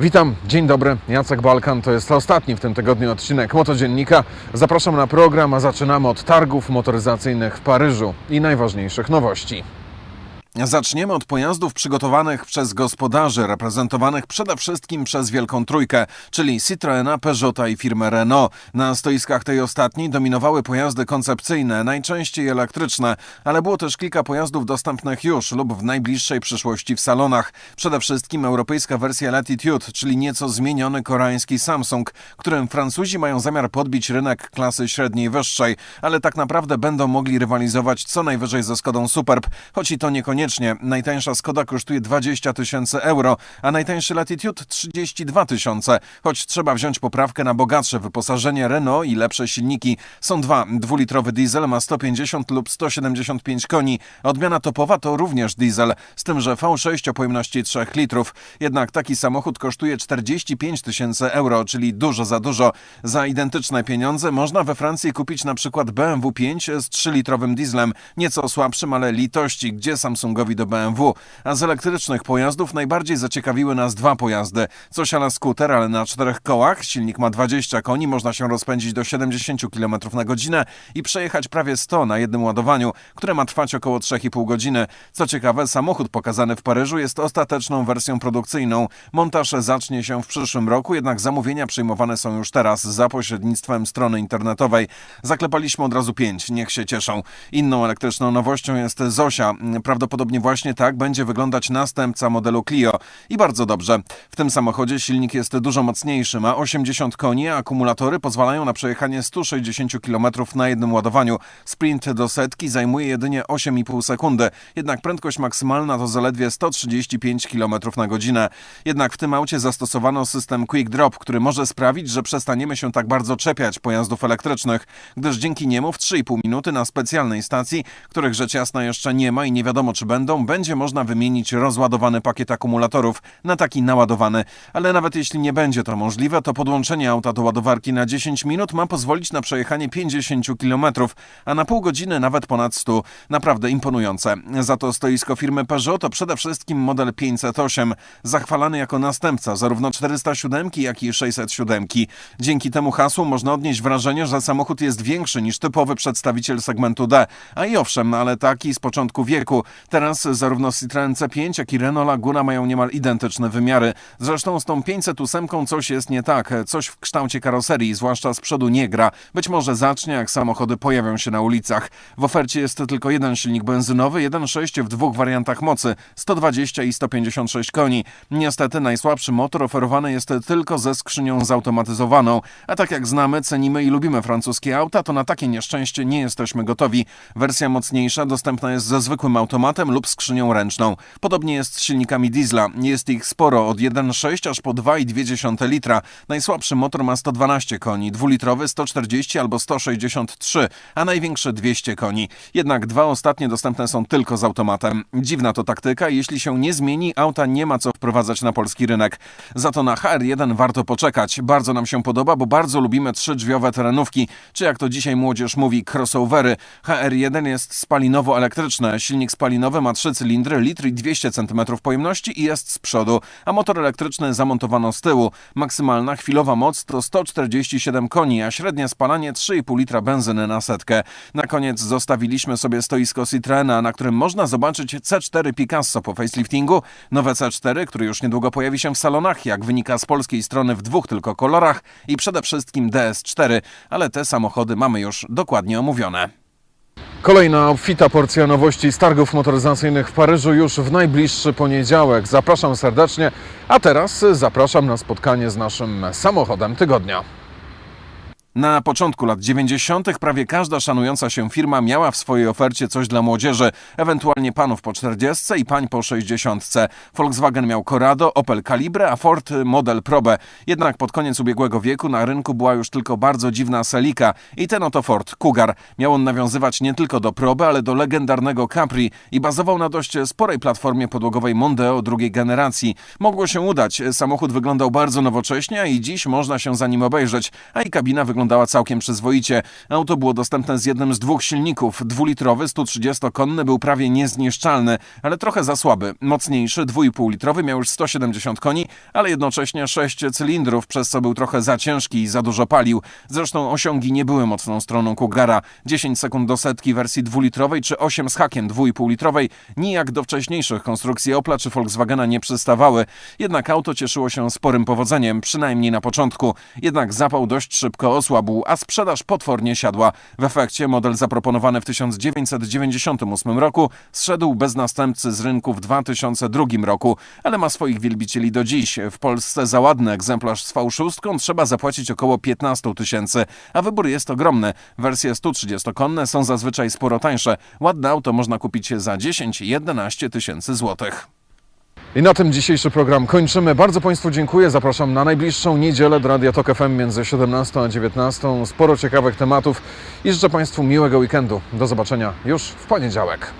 Witam, dzień dobry, Jacek Balkan. To jest ostatni w tym tygodniu odcinek Motodziennika. Zapraszam na program, a zaczynamy od targów motoryzacyjnych w Paryżu i najważniejszych nowości. Zaczniemy od pojazdów przygotowanych przez gospodarzy, reprezentowanych przede wszystkim przez Wielką Trójkę, czyli Citroena, Peugeota i firmę Renault. Na stoiskach tej ostatniej dominowały pojazdy koncepcyjne, najczęściej elektryczne, ale było też kilka pojazdów dostępnych już lub w najbliższej przyszłości w salonach. Przede wszystkim europejska wersja Latitude, czyli nieco zmieniony koreański Samsung, którym Francuzi mają zamiar podbić rynek klasy średniej wyższej, ale tak naprawdę będą mogli rywalizować co najwyżej ze Skodą Superb, choć i to niekoniecznie. Najtańsza Skoda kosztuje 20 tysięcy euro, a najtańszy Latitude 32 tysiące, choć trzeba wziąć poprawkę na bogatsze wyposażenie Renault i lepsze silniki. Są dwa. Dwulitrowy diesel ma 150 lub 175 koni. Odmiana topowa to również diesel, z tym, że V6 o pojemności 3 litrów. Jednak taki samochód kosztuje 45 tysięcy euro, czyli dużo za dużo. Za identyczne pieniądze można we Francji kupić na przykład BMW 5 z 3-litrowym dieslem, nieco słabszym, ale litości, gdzie Do BMW. A z elektrycznych pojazdów najbardziej zaciekawiły nas dwa pojazdy. Coś ala skuter, ale na czterech kołach. Silnik ma 20 koni, można się rozpędzić do 70 km na godzinę i przejechać prawie 100 na jednym ładowaniu, które ma trwać około 3,5 godziny. Co ciekawe, samochód pokazany w Paryżu jest ostateczną wersją produkcyjną. Montaż zacznie się w przyszłym roku, jednak zamówienia przyjmowane są już teraz za pośrednictwem strony internetowej. Zaklepaliśmy od razu pięć, niech się cieszą. Inną elektryczną nowością jest Zosia. Prawdopodobnie właśnie tak będzie wyglądać następca modelu Clio. I bardzo dobrze. W tym samochodzie silnik jest dużo mocniejszy, ma 80 koni, a akumulatory pozwalają na przejechanie 160 km na jednym ładowaniu. Sprint do setki zajmuje jedynie 8,5 sekundy, jednak prędkość maksymalna to zaledwie 135 km na godzinę. Jednak w tym aucie zastosowano system Quick Drop, który może sprawić, że przestaniemy się tak bardzo czepiać pojazdów elektrycznych, gdyż dzięki niemu w 3,5 minuty na specjalnej stacji, których rzecz jasna jeszcze nie ma i nie wiadomo czy będą, będzie można wymienić rozładowany pakiet akumulatorów na taki naładowany. Ale nawet jeśli nie będzie to możliwe, to podłączenie auta do ładowarki na 10 minut ma pozwolić na przejechanie 50 km, a na pół godziny nawet ponad 100. Naprawdę imponujące. Za to stoisko firmy Peugeot to przede wszystkim model 508, zachwalany jako następca zarówno 407, jak i 607. Dzięki temu hasłu można odnieść wrażenie, że samochód jest większy niż typowy przedstawiciel segmentu D. A i owszem, ale taki z początku wieku. Teraz zarówno Citroen C5, jak i Renault Laguna mają niemal identyczne wymiary. Zresztą z tą 508 coś jest nie tak. Coś w kształcie karoserii, zwłaszcza z przodu nie gra. Być może zacznie, jak samochody pojawią się na ulicach. W ofercie jest tylko jeden silnik benzynowy, 1.6 w dwóch wariantach mocy, 120 i 156 koni. Niestety najsłabszy motor oferowany jest tylko ze skrzynią zautomatyzowaną. A tak jak znamy, cenimy i lubimy francuskie auta, to na takie nieszczęście nie jesteśmy gotowi. Wersja mocniejsza dostępna jest ze zwykłym automatem lub skrzynią ręczną. Podobnie jest z silnikami diesla. Jest ich sporo, od 1,6 aż po 2,2 litra. Najsłabszy motor ma 112 koni, dwulitrowy 140 albo 163, a największy 200 koni. Jednak dwa ostatnie dostępne są tylko z automatem. Dziwna to taktyka, jeśli się nie zmieni, auta nie ma co wprowadzać na polski rynek. Za to na HR1 warto poczekać. Bardzo nam się podoba, bo bardzo lubimy trzydrzwiowe terenówki, czy jak to dzisiaj młodzież mówi, crossovery. HR1 jest spalinowo-elektryczne. Silnik spalinowy ma trzy cylindry, litr i 200 cm pojemności i jest z przodu, a motor elektryczny zamontowano z tyłu. Maksymalna chwilowa moc to 147 koni, a średnie spalanie 3,5 litra benzyny na setkę. Na koniec zostawiliśmy sobie stoisko Citroena, na którym można zobaczyć C4 Picasso po faceliftingu, nowe C4, które już niedługo pojawi się w salonach, jak wynika z polskiej strony w dwóch tylko kolorach i przede wszystkim DS4, ale te samochody mamy już dokładnie omówione. Kolejna obfita porcja nowości z targów motoryzacyjnych w Paryżu już w najbliższy poniedziałek. Zapraszam serdecznie, a teraz zapraszam na spotkanie z naszym samochodem tygodnia. Na początku lat 90. prawie każda szanująca się firma miała w swojej ofercie coś dla młodzieży, ewentualnie panów po 40 i pań po 60. Volkswagen miał Corrado, Opel Calibre, a Ford model Probe. Jednak pod koniec ubiegłego wieku na rynku była już tylko bardzo dziwna Celica i ten oto Ford Cougar. Miał on nawiązywać nie tylko do Probe, ale do legendarnego Capri i bazował na dość sporej platformie podłogowej Mondeo drugiej generacji. Mogło się udać, samochód wyglądał bardzo nowocześnie, i dziś można się za nim obejrzeć, a i kabina wygląda wyglądała całkiem przyzwoicie. Auto było dostępne z jednym z dwóch silników. Dwulitrowy 130-konny był prawie niezniszczalny, ale trochę za słaby. Mocniejszy 2,5-litrowy miał już 170 koni, ale jednocześnie 6 cylindrów, przez co był trochę za ciężki i za dużo palił. Zresztą osiągi nie były mocną stroną Kugara. 10 sekund do setki wersji dwulitrowej czy 8 z hakiem 2,5-litrowej nijak do wcześniejszych konstrukcji Opla czy Volkswagena nie przystawały. Jednak auto cieszyło się sporym powodzeniem, przynajmniej na początku. Jednak zapał dość szybko osłabł, a sprzedaż potwornie siadła. W efekcie model zaproponowany w 1998 roku zszedł bez następcy z rynku w 2002 roku, ale ma swoich wielbicieli do dziś. W Polsce za ładny egzemplarz z V6 trzeba zapłacić około 15 tysięcy, a wybór jest ogromny. Wersje 130-konne są zazwyczaj sporo tańsze. Ładne auto można kupić za 10-11 tysięcy złotych. I na tym dzisiejszy program kończymy. Bardzo Państwu dziękuję. Zapraszam na najbliższą niedzielę do Radia Tok FM między 17 a 19. Sporo ciekawych tematów i życzę Państwu miłego weekendu. Do zobaczenia już w poniedziałek.